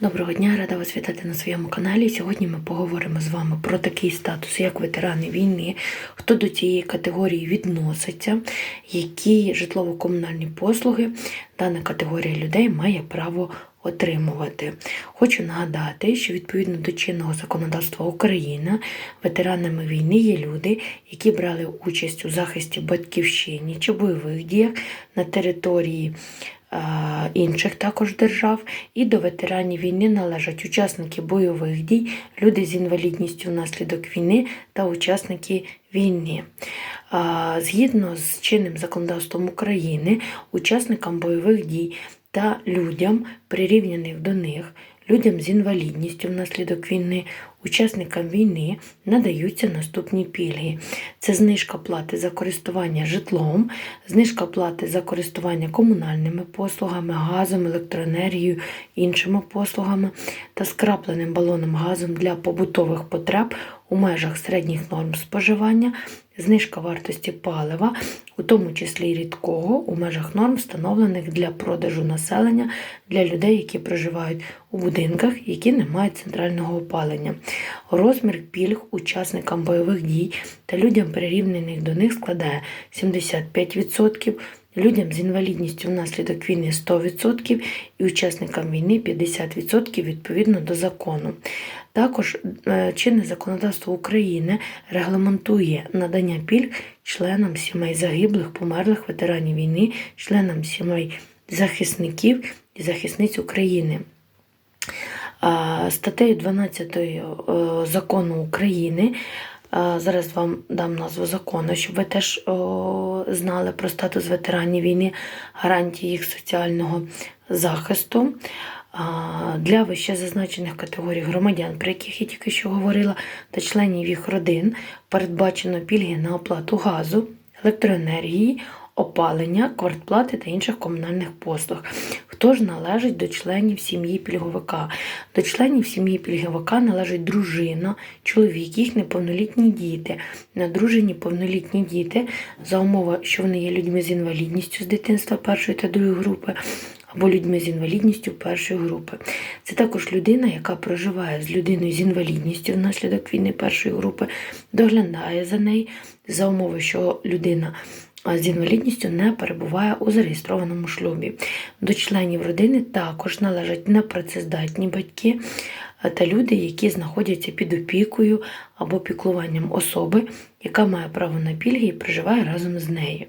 Доброго дня, рада вас вітати на своєму каналі. Сьогодні ми поговоримо з вами про такий статус, як ветерани війни, хто до цієї категорії відноситься, які житлово-комунальні послуги дана категорія людей має право отримувати. Хочу нагадати, що відповідно до чинного законодавства України ветеранами війни є люди, які брали участь у захисті батьківщини чи бойових діях на території інших також держав. І до ветеранів війни належать учасники бойових дій, люди з інвалідністю внаслідок війни та учасники війни. Згідно з чинним законодавством України, учасникам бойових дій та людям, прирівняних до них, людям з інвалідністю внаслідок війни, учасникам війни надаються наступні пільги. Це знижка плати за користування житлом, знижка плати за користування комунальними послугами, газом, електроенергією, іншими послугами та скрапленим балоном газом для побутових потреб у межах середніх норм споживання, знижка вартості палива, у тому числі рідкого, у межах норм, встановлених для продажу населення для людей, які проживають у будинках, які не мають центрального опалення. Розмір пільг учасникам бойових дій та людям, прирівнених до них, складає 75%. Людям з інвалідністю внаслідок війни 100% і учасникам війни 50% відповідно до закону. Також е, чинне законодавство України регламентує надання пільг членам сімей загиблих, померлих ветеранів війни, членам сімей захисників і захисниць України. А, Статтею 12 е, закону України. Зараз вам дам назву закону, щоб ви теж знали про статус ветеранів війни, гарантії їх соціального захисту. Для вище зазначених категорій громадян, про яких я тільки що говорила, та членів їх родин передбачено пільги на оплату газу, електроенергії, опалення, квартплати та інших комунальних послуг. Хто ж належить до членів сім'ї пільговика? До членів сім'ї пільговика належить дружина, чоловік, їх неповнолітні діти, надружені повнолітні діти за умови, що вони є людьми з інвалідністю з дитинства першої та другої групи. Або людьми з інвалідністю першої групи. Це також людина, яка проживає з людиною з інвалідністю внаслідок війни першої групи, доглядає за нею за умови, що людина з інвалідністю не перебуває у зареєстрованому шлюбі. До членів родини також належать непрацездатні батьки та люди, які знаходяться під опікою або піклуванням особи, яка має право на пільги і проживає разом з нею.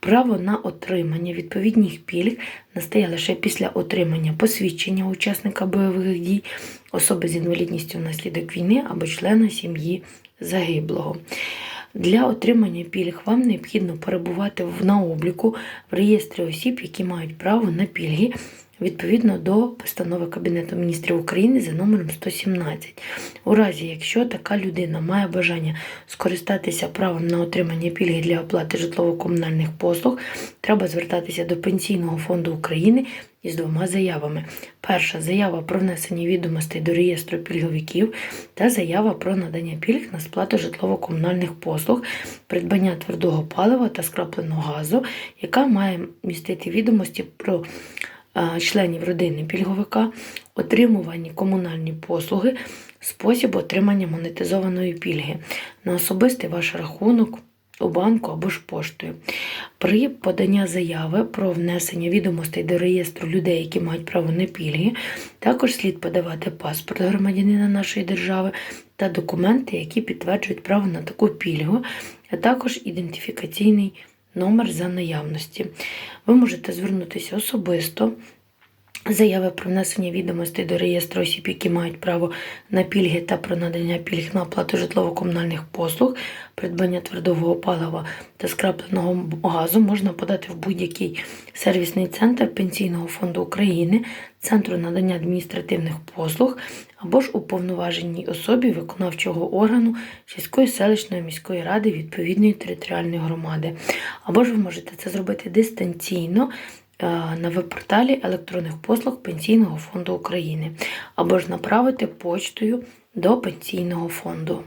Право на отримання відповідних пільг настає лише після отримання посвідчення учасника бойових дій, особи з інвалідністю внаслідок війни або члена сім'ї загиблого. Для отримання пільг вам необхідно перебувати на обліку в реєстрі осіб, які мають право на пільги відповідно до постанови Кабінету міністрів України за номером 117. У разі, якщо така людина має бажання скористатися правом на отримання пільги для оплати житлово-комунальних послуг, треба звертатися до Пенсійного фонду України із двома заявами. Перша заява про внесення відомостей до реєстру пільговиків та заява про надання пільг на сплату житлово-комунальних послуг, придбання твердого палива та скрапленого газу, яка має містити відомості про е, членів родини пільговика, отримувані комунальні послуги, спосіб отримання монетизованої пільги на особистий ваш рахунок у банку або ж поштою. При поданні заяви про внесення відомостей до реєстру людей, які мають право на пільги, також слід подавати паспорт громадянина нашої держави та документи, які підтверджують право на таку пільгу, а також ідентифікаційний номер за наявності. Ви можете звернутися особисто. Заяви про внесення відомостей до реєстру осіб, які мають право на пільги та про надання пільг на оплату житлово-комунальних послуг, придбання твердого палива та скрапленого газу можна подати в будь-який сервісний центр Пенсійного фонду України, Центру надання адміністративних послуг або ж уповноваженій особі виконавчого органу сільської селищної міської ради відповідної територіальної громади. Або ж ви можете це зробити дистанційно на веб-порталі електронних послуг Пенсійного фонду України, або ж направити почтою до Пенсійного фонду.